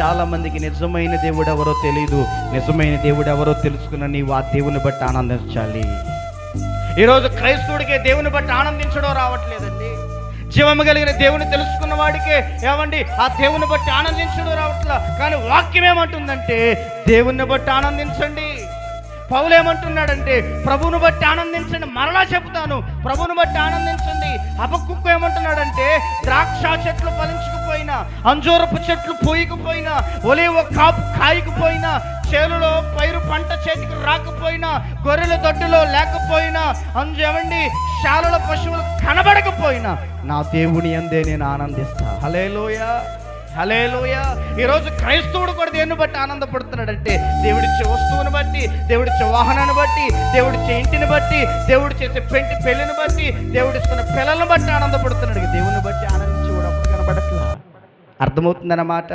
చాలా మందికి నిజమైన దేవుడు ఎవరో తెలియదు నిజమైన దేవుడు ఎవరో తెలుసుకున్న నీవు ఆ దేవుని బట్టి ఆనందించాలి. ఈరోజు క్రైస్తవుడికే దేవుని బట్టి ఆనందించడం రావట్లేదండి. జీవము కలిగిన దేవుని తెలుసుకున్న వాడికే ఏమండి? ఆ దేవుని బట్టి ఆనందించడం రావట్లా. కానీ వాక్యం ఏమంటుందంటే దేవుని బట్టి ఆనందించండి. పౌలు ఏమంటున్నాడంటే ప్రభువును బట్టి ఆనందించండి మరలా చెబుతాను ప్రభువును బట్టి ఆనందించండి. అబక్కుక్కు ఏమంటున్నాడంటే ద్రాక్ష చెట్లు ఫలించకపోయినా అంజూరపు చెట్లు పోయకపోయినా ఒలివ కాపు కాయకపోయినా చేలులో పైరు పంట చేతికి రాకపోయినా గొర్రెల దొడ్డులో లేకపోయినా అంజు శాలల పశువులు కనబడకపోయినా నా దేవుని అందే నేను ఆనందిస్తా. హలేలోయా హలేలోయ ఈరోజు క్రైస్తవుడు కూడా దేన్ని బట్టి ఆనందపడుతున్నాడంటే దేవుడిచ్చే వస్తువుని బట్టి దేవుడిచ్చే వాహనాన్ని బట్టి దేవుడిచ్చే ఇంటిని బట్టి దేవుడు చేసే పెంటి పెళ్ళిని బట్టి దేవుడిస్తున్న పిల్లలను బట్టి ఆనందపడుతున్నాడు. దేవుని బట్టి ఆనందించి కూడా కనబడట్లా. అర్థమవుతుందన్నమాట?